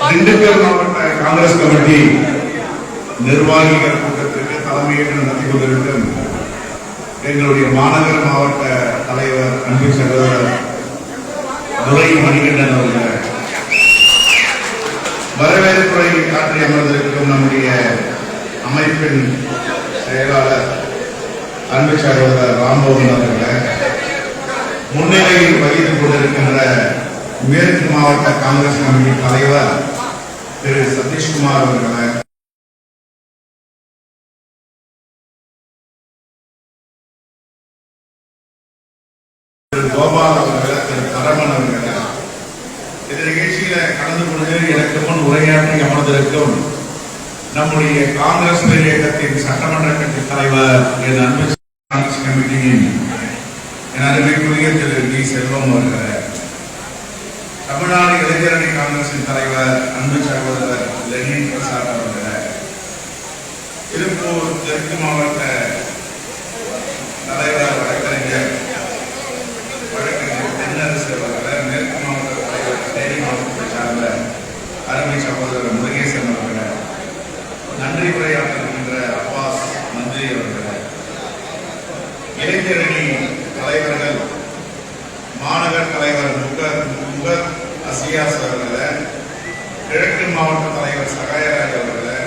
திண்டுக்கல் மாவட்ட காங்கிரஸ் கமிட்டி நிர்வாகிகள் கூட்டத்திற்கு தலைமையேற்று நடத்தி கொண்டிருக்கும் எங்களுடைய மாநகர மாவட்ட தலைவர் அன்பு சகோதரர் துரை மணிகண்டன் அவர்கள். வரவேற்புரை ஆற்றி அமர்ந்திருக்கும் நம்முடைய அமைப்பின் செயலாளர் அன்பு சகோதரர் ராம்மோகன் அவர்களை முன்னிலையில் வகித்துக் கொண்டிருக்கின்ற மேற்கு மாவட்ட காங்கிரஸ் கமிட்டி தலைவர் திரு சதீஷ்குமார் அவர்களை. திரு கோபால் அவர்களை திரு தரமன் அவர்களை. இந்த நிகழ்ச்சியில கலந்து கொண்டு எனக்கு முன் உரையாற்றி அமர்ந்திருக்கும் நம்முடைய காங்கிரஸ் இயக்கத்தின் சட்டமன்ற கட்சி தலைவர் என் அன்பு கமிட்டியின் என் அருமைக்குரிய திரு டி செல்வம் அவர்களை. தமிழ்நாடு இளைஞரணி காங்கிரசின் தலைவர் அன்பு சகோதரர் லெனின் பிரசாத் அவர்களே திருப்பூர் தெற்கு மாவட்ட தலைவர் வழக்கறிஞர் வழக்கறிஞர் தென்னரசு அவர்களை மேற்கு மாவட்ட தலைவர் தேனி மாவட்டத்தை சார்ந்த அருமை சகோதரர் முருகேசன் அவர்களே நன்றி உரையாற்றுகின்ற அப்பாஸ் மந்திரி அவர்களே இளைஞரணி தலைவர்கள் மாநகர் தலைவர் முக முக அசியாஸ் அவர்களை கிழக்கு மாவட்ட தலைவர் சகாயராஜ் அவர்களை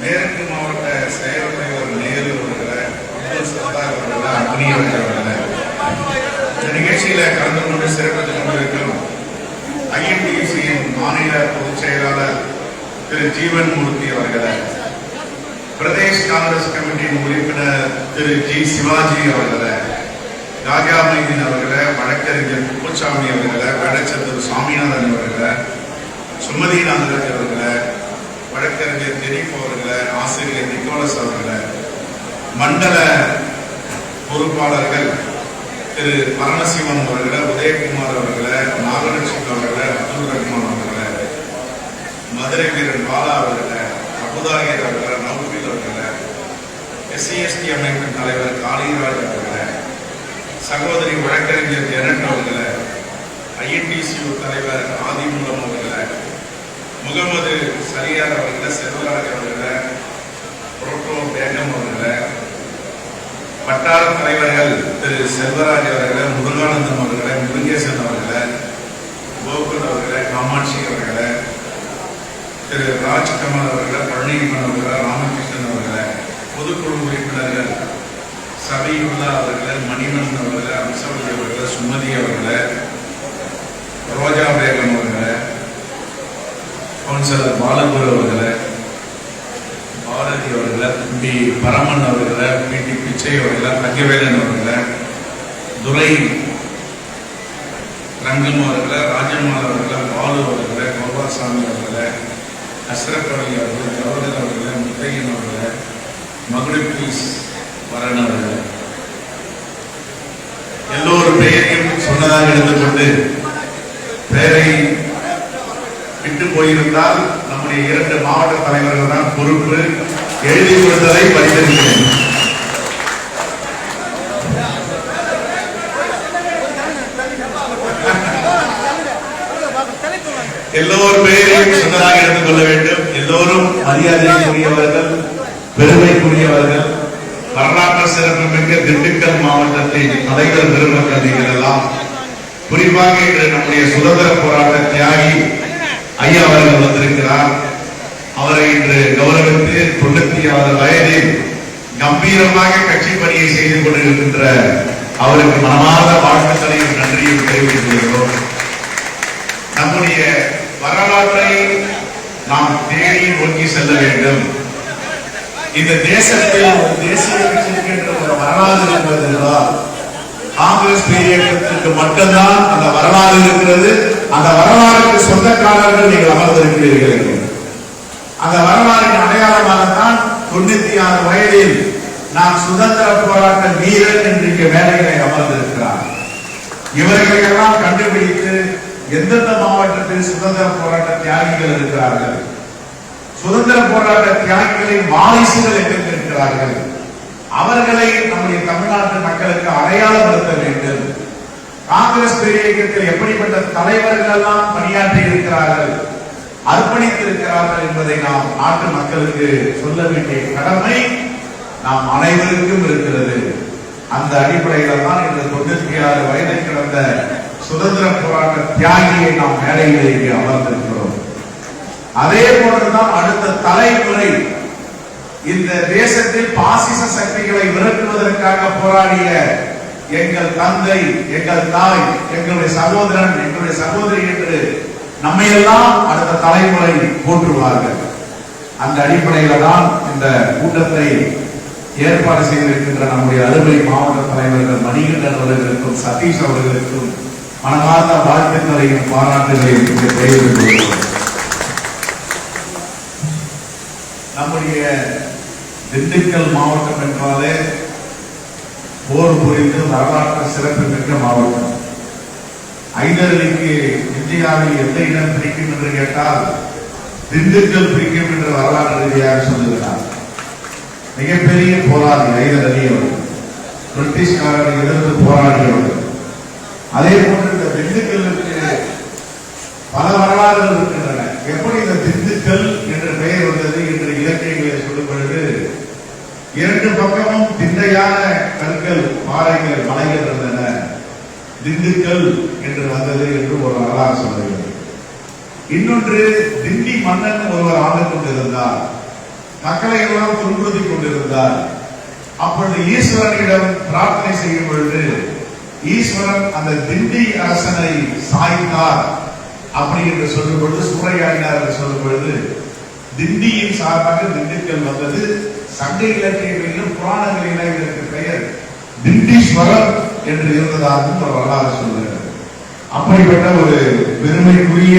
மேற்கு மாவட்ட செயல் தலைவர் நேரு அவர்களை அப்துல் சத்தார் இந்த நிகழ்ச்சியில கலந்து கொண்டு சிறப்பித்துக் கொண்டிருக்கும் ஐஎன்டியூசியின் மாநில பொதுச் செயலாளர் திரு ஜீவன் மூர்த்தி அவர்களை பிரதேஷ் காங்கிரஸ் கமிட்டியின் உறுப்பினர் திரு ஜி சிவாஜி அவர்களை ராஜா மைதீன் அவர்களை வழக்கறிஞர் குப்பசாமி அவர்களை வடச்சந்தூர் சாமிநாதன் அவர்களை சுமதி அவர்களை வழக்கறிஞர் திலீப் அவர்களை ஆசிரியர் நிக்கோலஸ் அவர்களை மண்டல பொறுப்பாளர்கள் திரு பரமசிவம் அவர்களை உதயகுமார் அவர்களை நாகலட்சுமி அவர்களை அப்துல் ரஹ்மான் அவர்களை மதுரை வீரன் பாலா அவர்களை அபுதாகிர் அவர்களை நௌஃபில் அவர்களை எஸ்சிஎஸ்டி அமைப்பின் தலைவர் காளிராஜ் அவர்களை சகோதரி வழக்கறிஞர் ஜெனட் அவர்களே ஐஎன்டிசியு தலைவர் ஆதிமூலம் அவர்களை முகமது சரியார் அவர்களை செல்வராஜ் அவர்களை புரோட்டோ பேகம் அவர்களை வட்டார தலைவர்கள் திரு செல்வராஜ் அவர்களை முருகானந்தம் அவர்களை முருகேசன் அவர்களை கோகுல் அவர்களை காமாட்சி அவர்களை திரு ராஜ்கமல் அவர்களை பழனியம்மன் அவர்களை ராமகிருஷ்ணன் அவர்களை பொதுக்குழு உறுப்பினர்கள் சபியுல்லா அவர்களே மணிமன் அவர்களே அம்சவதி அவர்களை சுமதி அவர்களை ரோஜா பேகம் அவர்களை கவுன்சிலர் பாலகுரு அவர்களை பாரதி அவர்களை பி. பரமன் அவர்களை பி. டி. பிச்சை அவர்களை தங்கவேலன் அவர்களை துரை ரங்கம் அவர்களை ராஜம்மாள் அவர்களை பாலு அவர்களை கோபாசாமி அவர்களை அஸ்ரப் அலி அவர்கள் ஜவஹர் அவர்களை முத்தையன் அவர்களை மகுடி பீஸ் அவர்களே எல்லோரும் பெயரையும் சொன்னதாக எடுத்துக்கொண்டு பெயரை விட்டு போயிருந்தால் நம்முடைய இரண்டு மாவட்ட தலைவர்கள் தான் பொறுப்பு. எழுதி கொடுத்ததை படித்திருக்கிறேன் எல்லோரும் பெயரையும் சொன்னதாக எடுத்துக்கொள்ள வேண்டும். எல்லோரும் மரியாதைக்குரியவர்கள் பெருமைக்குரியவர்கள். வரலாற்று சிறப்புமிக்க திண்டுக்கல் மாவட்டத்தின் கலைகள் நிறுவன கல்விகள் எல்லாம் குறிப்பாக இன்று நம்முடைய சுதந்திர போராட்ட தியாகி ஐயா அவர்கள் வந்திருக்கிறார். அவரை இன்று கௌரவித்து தொண்ணூத்தி ஆறு வயதில் கம்பீரமாக கட்சி பணியை செய்து கொண்டிருக்கின்ற அவருக்கு மனமார்ந்த வாழ்த்துக்களையும் நன்றியும் தெரிவித்துக் கொள்கிறோம் நம்முடைய வரலாற்றை நாம் தேடி நோக்கி செல்ல வேண்டும். இந்த தேசத்தில் ஒரு தேசிய கட்சிக்கு என்ற ஒரு வரலாறு இருக்கிறது என்றால் காங்கிரஸ் பேரியக்கத்திற்கு மட்டும்தான் அந்த வரலாறு இருக்கிறது. அந்த வரலாறுக்கு சொந்தக்காரர்கள் நீங்கள் அமர்ந்திருக்கிறீர்கள் அந்த வரலாறின் அடையாளமாகத்தான் தொண்ணூத்தி ஆறு வயதில் நான் சுதந்திர போராட்ட வீரன் என்று வேலைகளை அமர்ந்திருக்கிறார். இவர்களை எல்லாம் கண்டுபிடித்து எந்தெந்த மாவட்டத்தில் சுதந்திர போராட்ட தியாகிகள் இருக்கிறார்கள்? சுதந்திர போராட்ட தியாகிகளின் வாரிசுகள் எங்கே இருக்கிறார்கள் அவர்களை நம்முடைய தமிழ்நாட்டு மக்களுக்கு அடையாளப்படுத்த வேண்டும். காங்கிரஸ் பேரியக்கத்தில் எப்படிப்பட்ட தலைவர்கள் எல்லாம் பணியாற்றி இருக்கிறார்கள் அர்ப்பணித்திருக்கிறார்கள் என்பதை நாம் நாட்டு மக்களுக்கு சொல்ல வேண்டிய கடமை நாம் அனைவருக்கும் இருக்கிறது. அந்த அடிப்படையில தான் இந்த தொண்ணூத்தி ஆறு வயதை கிடந்த சுதந்திர போராட்ட தியாகியை நாம் மேடையிலேயே அமர்ந்திருக்கிறோம். அதே போன்றுதான் அடுத்த தலைமுறை இந்த தேசத்தில் பாசிச சக்திகளை விரட்டுவதற்காக போராடிய எங்கள் தந்தை எங்கள் தாய் எங்களுடைய சகோதரன் எங்களுடைய சகோதரி என்று நம்மை எல்லாம் அடுத்த தலைமுறை போற்றுவார்கள். அந்த அடிப்படையில தான் இந்த கூட்டத்தை ஏற்பாடு செய்திருக்கின்ற நம்முடைய அருமை மாவட்ட தலைவர்கள் மணிகண்டன் அவர்களுக்கும் சதீஷ் அவர்களுக்கும் மனமார்ந்த வாழ்த்துக்களையும் பாராட்டுகளையும் தெரிவித்துக் கொள்கிறோம். நம்முடைய திண்டுக்கல் மாவட்டம் என்றாலே போர் புரிந்து வரலாற்று சிறப்பு மிக்க மாவட்டம். ஐதரளிக்கு இந்தியாவில் எந்த இடம் பிடிக்கும் என்று கேட்டால் திண்டுக்கல் பிடிக்கும் என்று வரலாற்று ரீதியாக சொல்லுகிறார். மிகப்பெரிய போராளி ஐதர் அலி அவர்கள் பிரிட்டிஷ்காரரை எதிர்த்து போராடியவர்கள் அதே போன்று இந்த திண்டுக்கல்லுக்கு பல வரலாறுகள் இருக்கின்றன. எப்படி இந்த திண்டுக்கல் என்ற பெயர் என்று இலக்கியங்களை சொல்லும் பொழுது இரண்டு பக்கமும் திண்டையான கற்கள் பாறைகள் மலைகள் இருந்தன. திண்டுக்கல் என்று வந்தது என்று ஒரு வரலாறு சொல்லுகிறது. இன்னொன்று திண்டி மன்னன் ஒருவர் ஆண்டு கொண்டிருந்தார். மக்களை எல்லாம் துன்புறுத்திக் கொண்டிருந்தார். அப்பொழுது ஈஸ்வரனிடம் பிரார்த்தனை செய்யும் பொழுது ஈஸ்வரன் அந்த திண்டி அரசனை சாய்த்தார். அப்படி என்று சொல்லும் பொழுது சூறையாடினார் என்று சொல்லும் பொழுது திண்டியின் சார்பாக திண்டுக்கல் வந்தது. சங்க இலக்கியங்களிலும் புராணங்களிலும் இதற்கு பெயர். திண்டீஸ்வரர் என்று இருந்ததாகவும் ஒரு வரலாறு சொல்லுகிறது. அப்படிப்பட்ட ஒரு பெருமைக்குரிய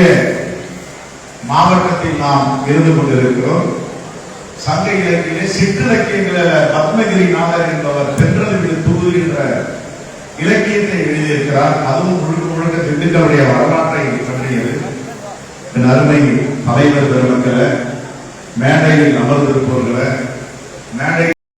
மாவட்டத்தில் நாம் இருந்து கொண்டிருக்கிறோம். சங்க இலக்கியிலே சிற்றிலக்கியங்கள பத்மகிரி நாதர் என்பவர் தென்றல் தூது என்ற இலக்கியத்தை எழுதியிருக்கிறார். அதுவும் முழுக்க முழுக்க திண்டுக்கலுடைய வரலாற்றை பற்றியது அருமை தலைவர் பெருமக்களை மேடையில் அமர்ந்திருப்பவர்களை மேடை